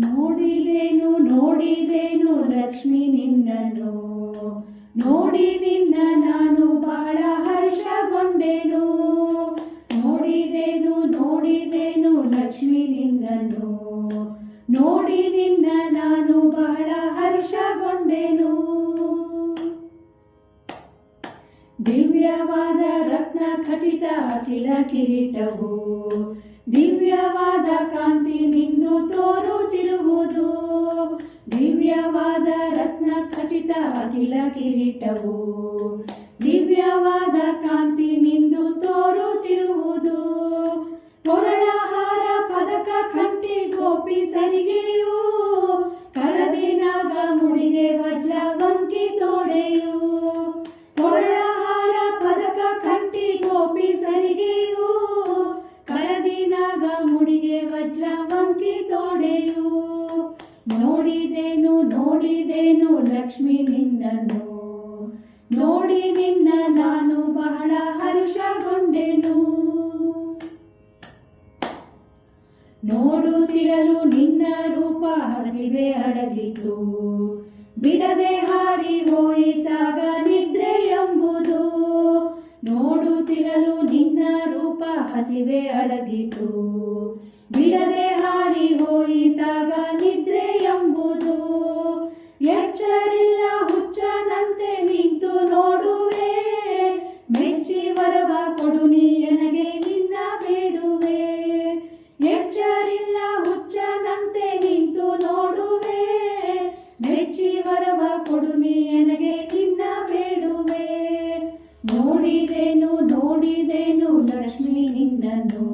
ನೋಡಿದೇನು ನೋಡಿದೇನು ಲಕ್ಷ್ಮಿ ನಿನ್ನನು ನೋಡಿ ನಿನ್ನ ನಾನು ಬಹಳ ಹರ್ಷಗೊಂಡೆನು. ನೋಡಿದೇನು ನೋಡಿದೇನು ಲಕ್ಷ್ಮಿ ನಿನ್ನನು ನೋಡಿ ನಿನ್ನ ನಾನು ಬಹಳ ಹರ್ಷಗೊಂಡೆನು. ದಿವ್ಯವಾದ ರತ್ನ ಖಚಿತ ಅಖಿಲ ಕಿರೀಟವು. ದಿವ್ಯವಾದ ಕಾಂತಿ ನಿಂದು ತೋರುತ್ತಿರುವುದು ದಿವ್ಯವಾದ ರತ್ನ ಖಚಿತ ಅಖಿಲ ಕಿರೀಟವು. ದಿವ್ಯವಾದ ಕಾಂತಿ ನಿಂದು ತೋರುತ್ತಿರುವುದು. ಕೊರಳಹಾರ ಪದಕ ಕಂಠಿ ಗೋಪಿ ಸರಿಗೆಯು. ಕರದಿನಾಗ ಮುಡಿಗೆ ವಜ್ರ ಬಂಕಿ ತೋಡೆಯು. ಕೊರಳಹಾರ ಪದಕ ಕಂಠಿ ಗೋಪಿ ಸರಿಗೆಯು. ಕರದಿನಾಗ ಮುಡಿಗೆ ವಜ್ರ ವಂಕಿ ತೋಡೆಯು. ನೋಡಿದೇನು ನೋಡಿದೇನು ಲಕ್ಷ್ಮಿ ನಿನ್ನನ್ನು. ನೋಡಿ ನಿನ್ನ ನಾನು ಬಹಳ ಹರ್ಷಗೊಂಡೆನು. ನೋಡುತ್ತಿರಲು ನಿನ್ನ ರೂಪ ಹಸಿವೆ ಅಡಗಿತು ಬಿಡದೆ ಹಾರಿ ಹೋಯಿತಾಗ ನಿದ್ರೆ ಎಂಬುದು. ನೋಡುತ್ತಿರಲು ನಿನ್ನ ರೂಪ ಹಸಿವೆ ಅಡಗಿತು ಬಿಡದೆ ಹುಚ್ಚನಂತೆ ನಿಂತು ನೋಡುವೆ. ಮೆಚ್ಚಿ ವರವ ಕೊಡು ನೀ ನನಗೆ ನಿನ್ನ ಬೇಡುವೆ. ಎಚ್ಚರಿಲ್ಲ ಹುಚ್ಚನಂತೆ ನಿಂತು ನೋಡುವೆ. ಮೆಚ್ಚಿ ವರವ ಕೊಡು ನೀ ನನಗೆ ನಿನ್ನ ಬೇಡುವೆ. ನೋಡಿದೇನು ನೋಡಿದೇನು ಲಕ್ಷ್ಮಿ ನಿನ್ನನು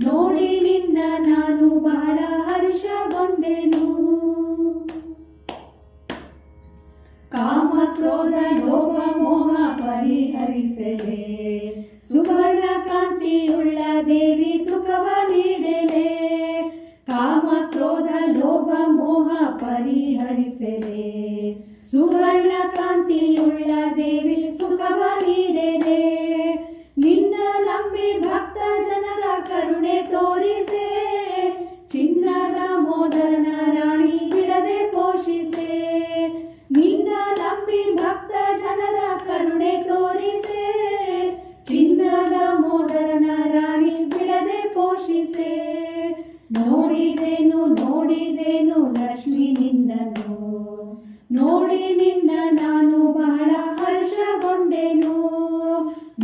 ನೋಡಿ ನಿನ್ನ ನಾನು ಬಹಳ ಹರ್ಷಗೊಂಡೆನು. ಕಾಮ ಕ್ರೋಧ ಲೋಭ ಮೋಹ ಪರಿಹರಿಸಲೆ ಸುವರ್ಣ ಕಾಂತಿಯುಳ್ಳ ದೇವಿ ಸುಖವ ನೀಡಲೆ ಕಾಮ ಕ್ರೋಧ ಲೋಭ ಮೋಹ ಪರಿಹರಿಸಲೆ ಸುವರ್ಣ ಕಾಂತಿಯುಳ್ಳ ದೇವಿ ಸುಖವ ನೋಡಿದೆನು ನೋಡಿದೆನು ಲಕ್ಷ್ಮಿ ನಿನ್ನನು ನೋಡಿ ನಿನ್ನ ನಾನು ಬಹಳ ಹರ್ಷಗೊಂಡೆನು.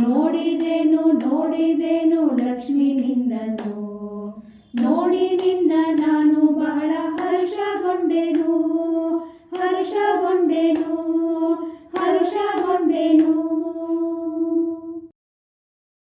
ನೋಡಿದೆನು ನೋಡಿದೆನು ಲಕ್ಷ್ಮಿ ನಿನ್ನನು ನೋಡಿ ನಿನ್ನ ನಾನು ಬಹಳ ಹರ್ಷಗೊಂಡೆನು ಹರ್ಷಗೊಂಡೆನು.